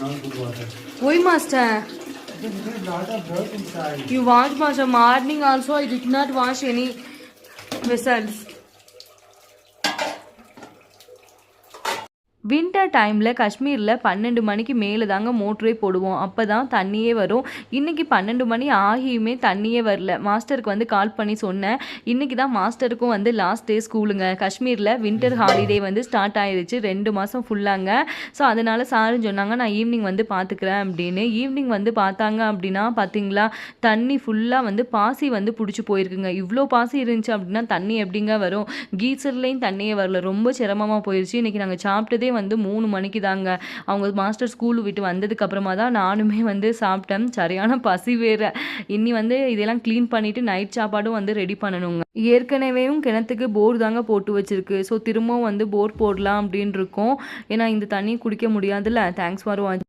not good water. Why, master? You wash, master. Morning also, I did not wash any vessels. Winter டைமில் காஷ்மீரில் பன்னெண்டு மணிக்கு மேலே தாங்க மோட்ரே போடுவோம். அப்போ தான் தண்ணியே வரும். இன்றைக்கி பன்னெண்டு மணி ஆகியுமே தண்ணியே வரல. மாஸ்டருக்கு வந்து கால் பண்ணி சொன்னேன். இன்றைக்கி தான் மாஸ்டருக்கும் வந்து லாஸ்ட் டே ஸ்கூலுங்க. காஷ்மீரில் வின்டர் ஹாலிடே வந்து ஸ்டார்ட் ஆயிடுச்சு ரெண்டு மாதம் ஃபுல்லாங்க ஸோ அதனால் சாரும் சொன்னாங்க. நான் ஈவினிங் வந்து பார்த்துக்கிறேன் அப்படின்னு. ஈவினிங் வந்து பார்த்தாங்க அப்படின்னா பார்த்தீங்களா தண்ணி ஃபுல்லாக வந்து பாசி வந்து பிடிச்சி போயிருக்குங்க. இவ்வளோ பாசி இருந்துச்சு அப்படின்னா தண்ணி எப்படிங்க வரும்? கீசர்லேயும் தண்ணியே வரல. ரொம்ப சிரமமாக போயிடுச்சு இன்றைக்கி நாங்கள் சாப்பிட்டதே வந்து மூணு மணிக்கு தாங்க. அவங்க மாஸ்டர் ஸ்கூல் விட்டு வந்ததுக்கு அப்புறமா தான் நானுமே வந்து சாப்பிட்டேன். சரியான பசி வேற. இனி வந்து இதெல்லாம் க்ளீன் பண்ணிவிட்டு நைட் சாப்பாடும் வந்து ரெடி பண்ணணுங்க. ஏற்கனவேயும் கிணத்துக்கு போர் தாங்க போட்டு வச்சிருக்கு. ஸோ திரும்பவும் வந்து போர் போடலாம் அப்படின்னு இருக்கோம். ஏன்னா இந்த தண்ணி குடிக்க முடியாதுல்ல. Thanks for watch